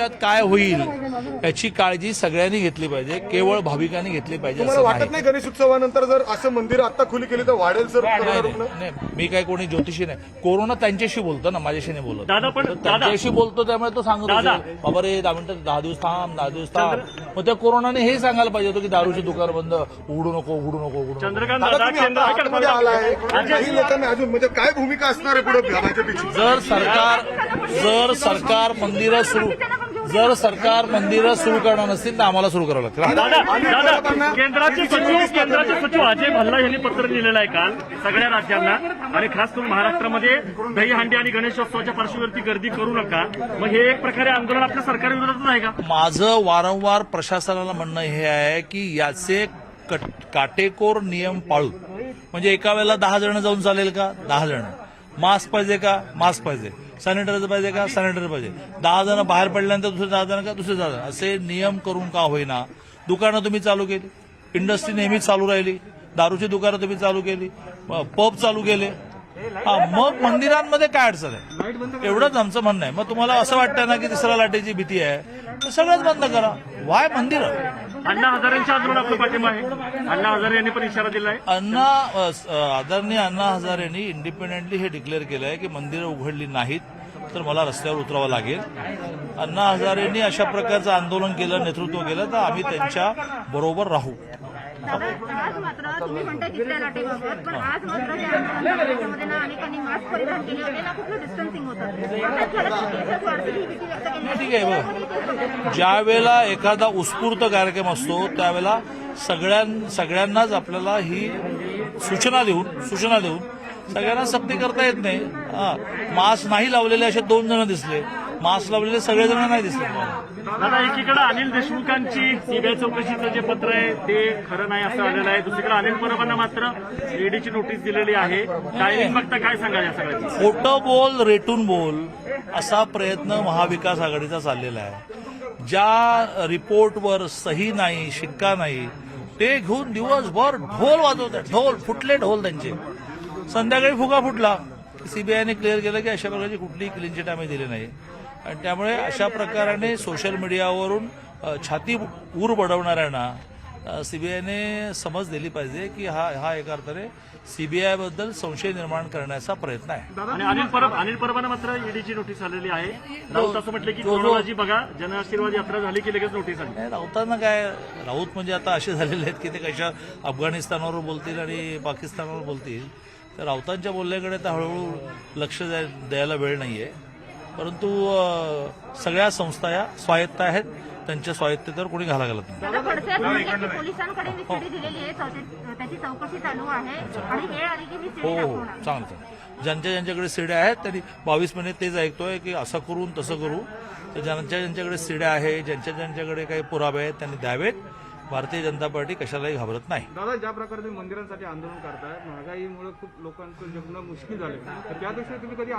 भविष्यात काय होईल याची काळजी सगळ्यांनी घेतली पाहिजे केवळ भाविकांनी घेतली पाहिजे तुम्हाला असं वाटत नाही गणेश उत्सवानंतर जर असं मंदिर आता खुली केली तर वाढेल सर? नाही, मी काय कोणी ज्योतिषी नाही. कोरोना त्यांच्याशी बोलतो ना माझ्याशी नाही बोलत. त्यांच्याशी बोलतो त्यामुळे तो सांगत बाबा रे दहा मिनिटं दहा दिवस थांब दहा दिवस थांब. मग त्या कोरोनाने हे सांगायला पाहिजे होतं की दारूची दुकान बंद उघडू नको उघडू नको उघडू अजून म्हणजे काय भूमिका असणार आहे पुढे जर सरकार जर सरकार मंदिरं सुरू जर सरकार मंदिरं सुरू करणार नसतील तर आम्हाला सुरू करावं लागतील. दादा केंद्राचे सचिव केंद्राचे सचिव अजय भल्ला यांनी पत्र लिहिलेलं आहे काल सगळ्या राज्यांना. आणि खास करून महाराष्ट्रामध्ये दहीहंडी आणि गणेशोत्सवाच्या पार्श्ववरती गर्दी करू नका. मग हे एक प्रकारे आंदोलन आपल्या सरकारविरोधातच आहे का? माझं वारंवार प्रशासनाला म्हणणं हे आहे की याचे कट- काटेकोर नियम पाळू. म्हणजे एका वेळेला दहा जण जाऊन चालेल का? दहा जण. मास्क पाहिजे का? मास्क पाहिजे. सॅनिटायझर पाहिजे का? सॅनिटायझर पाहिजे. दहा जण बाहेर पडल्यानंतर दुसरे दहा जण का? दुसरे दहा जण. असे नियम करून का होईना. दुकानं तुम्ही चालू केली. इंडस्ट्री नेहमीच चालू राहिली. दारूची दुकानं तुम्ही चालू केली. पब चालू केले. हा, मग मंदिरांमध्ये काय अडचण आहे? एवढंच आमचं म्हणणं आहे. मग तुम्हाला असं वाटतं ना की तिसऱ्या लाटेची भीती आहे. तर सगळंच बंद करा. वाय मंदिर? अण्णा हजारेंच्या आंदोलन आपलं पाठिंबा आहे. अण्णा हजारे यांनी पण इशारा दिलाय. अण्णा आदरणीय अण्णा हजारेंनी इंडिपेंडेंटली हे डिक्लेअर केलं आहे की मंदिरं उघडली नाहीत तर मला रस्त्यावर उतरावं लागेल. अण्णा हजारेंनी अशा प्रकारचं आंदोलन केलं नेतृत्व केलं तर आम्ही त्यांच्या बरोबर राहू. दादा आज मात्र तुम्ही म्हणताय तिसऱ्या लाटेबाबत पण आज मात्र ज्या आंदोलनाच्या ना अनेकांनी मास्क परिधान केले होते ना कुठलं डिस्टन्सिंग होतं. ठीक आहे बघ. ज्या वेळेला एखादा उत्स्फूर्त कार्यक्रम असतो त्यावेळेला सगळ्यां सगळ्यांनाच आपल्याला ही सूचना देऊन सूचना देऊन सगळ्यांना सक्ती करता येत नाही. मास्क नाही लावलेले असे दोन जण दिसले. मास्क लावलेले सगळेजण नाही दिसले. दादा एकीकडे अनिल देशमुखांची सीबीआय चौकशीचं जे पत्र आहे ते खरं नाही असं आलेलं आहे. दुसरीकडे अनिल परबांना मात्र ईडीची नोटीस दिलेली आहे. टायमिंग बघता काय सांगा या सगळ्याची? खोटं बोल रेटून बोल असा प्रयत्न महाविकास आघाडीचा चाललेला आहे. ज्या रिपोर्टवर सही नाही शिक्का नाही ते घेऊन दिवसभर ढोल वाजवतात. ढोल फुटले ढोल त्यांचे. संध्याकाळी फुगा फुटला. सीबीआयने क्लिअर केलं की अशा प्रकारची कुठलीही क्लीन चिट आम्ही दिली नाही. आणि त्यामुळे अशा प्रकाराने सोशल मीडियावरून छाती ऊर बडवणाऱ्यांना सीबीआयने समज दिली पाहिजे की हा हा एका अर्थाने सीबीआयबद्दल संशय निर्माण करण्याचा प्रयत्न आहे. आणि अनिल परब अनिल परबांना मात्र ईडीची नोटीस आलेली आहे. राऊत असं म्हटलं की कोरोनाची बघा जनआशीर्वाद यात्रा झाली की लगेच नोटीस आली. नाही, राऊतांना काय राऊत म्हणजे आता असे झालेले आहेत की ते कशा अफगाणिस्तानवर बोलतील आणि पाकिस्तानवर बोलतील. तर राऊतांच्या बोलण्याकडे तर हळूहळू लक्ष द्या- द्यायला वेळ नाहीये. परंतु सगळ्या संस्था या स्वायत्त आहेत. त्यांच्या स्वायत्तेवर कोणी घाला घालत नाही. पोलिसांकडे ही. दिलेली आहे त्याची चौकशी चालू आहे आणि वेळ आली की ही हो. हो चांगलं चांगलं. ज्यांच्या ज्यांच्याकडे सिड्या आहेत त्यांनी बावीस महिने तेच ऐकतोय की असं करून तसं करू. तर ज्यांच्या ज्यांच्याकडे सिड्या आहे ज्यांच्या ज्यांच्याकडे काही पुरावे आहेत त्यांनी द्यावेत. भारतीय जनता पार्टी कशालाही घाबरत नाही. दादा ज्या प्रकारे तुम्ही मंदिरांसाठी आंदोलन करताय महागाईमुळे खूप लोकांचं जगणं मुश्किल झालं तर त्या दिवशी तुम्ही कधी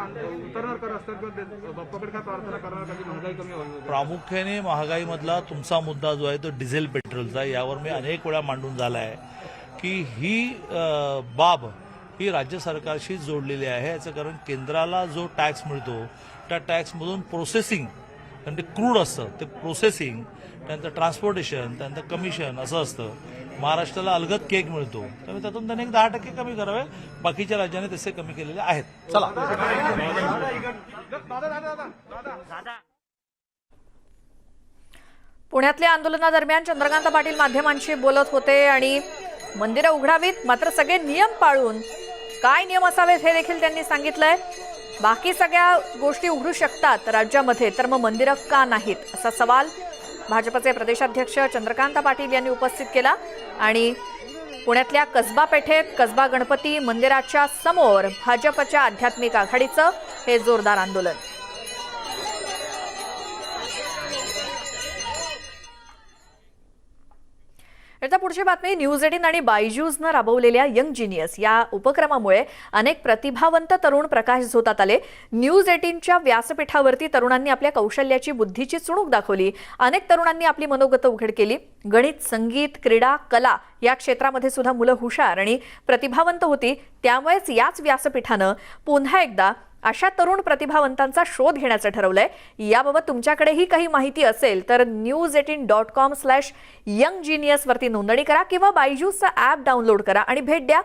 उतरणार का ते- बाप्पाकडे काय प्रार्थना करणार कधी महागाई कमी व्हावी वगैरे? प्रामुख्याने महागाईमधला तुमचा मुद्दा जो आहे तो डिझेल पेट्रोलचा यावर मी अनेक वेळा मांडून झाला आहे की ही बाब ही राज्य सरकारशी जोडलेली आहे. याचं कारण केंद्राला जो टॅक्स मिळतो त्या टॅक्समधून प्रोसेसिंग कारण ते क्रूड असतं. ते प्रोसेसिंग त्यानंतर ट्रान्सपोर्टेशन त्यानंतर कमिशन असं असतं. महाराष्ट्राला अलगद केक मिळतो. त्यामुळे त्यातून त्यांनी एक दहा टक्के कमी करावे. बाकीच्या राज्याने तसे कमी केलेले आहेत. चला. पुण्यातल्या आंदोलनादरम्यान चंद्रकांत पाटील माध्यमांशी बोलत होते आणि मंदिरं उघडावीत मात्र सगळे नियम पाळून काय नियम असावेत हे देखील त्यांनी सांगितलंय. बाकी सगळ्या गोष्टी उघडू शकतात राज्यामध्ये तर मग मंदिरं का नाहीत? असा सवाल भाजपचे प्रदेशाध्यक्ष चंद्रकांत पाटील यांनी उपस्थित केला. आणि पुण्यातल्या कसबा पेठेत कसबा गणपती मंदिराच्या समोर भाजपच्या आध्यात्मिक आघाडीचं हे जोरदार आंदोलन. आता पुढची बातमी न्यूज एटीन आणि बायजूजनं राबवलेल्या यंग जिनियस या उपक्रमामुळे अनेक प्रतिभावंत तरुण प्रकाश झोतात आले. न्यूज एटीनच्या व्यासपीठावरती तरुणांनी आपल्या कौशल्याची बुद्धीची चुणूक दाखवली. अनेक तरुणांनी आपली मनोगत उघड केली. गणित संगीत क्रीडा कला या क्षेत्रामध्ये सुद्धा मुलं हुशार आणि प्रतिभावंत होती. त्यामुळेच याच व्यासपीठानं पुन्हा एकदा अशा तरुण प्रतिभावंतांचा शोध घेण्याचं ठरवलंय. याबाबत तुमच्याकडेही काही माहिती असेल तर news eighteen dot com slash young genius वरती नोंदणी करा किंवा बायजूसचा ॲप डाउनलोड करा आणि भेट द्या.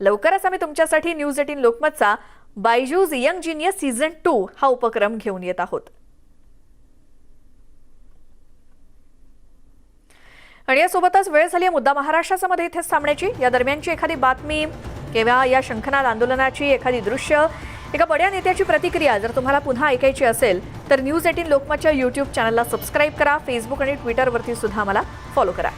लवकरच आम्ही तुमच्यासाठी news eighteen लोकमतचा Byju's young genius season two हा उपक्रम घेऊन येत आहोत. आणि यासोबतच वेळ झाली आहे मुद्दा महाराष्ट्राचा मध्ये इथेच थांबण्याची. या दरम्यानची एखादी बातमी किंवा या शंखनाद आंदोलनाची एखादी दृश्य एका बड्या नेत्याची प्रतिक्रिया जर तुम्हाला पुन्हा ऐकायची असेल तर न्यूज एटीन लोकमतच्या यूट्यूब चॅनलला सबस्क्राईब करा फेसबुक आणि ट्विटरवरती सुद्धा आम्हाला फॉलो करा.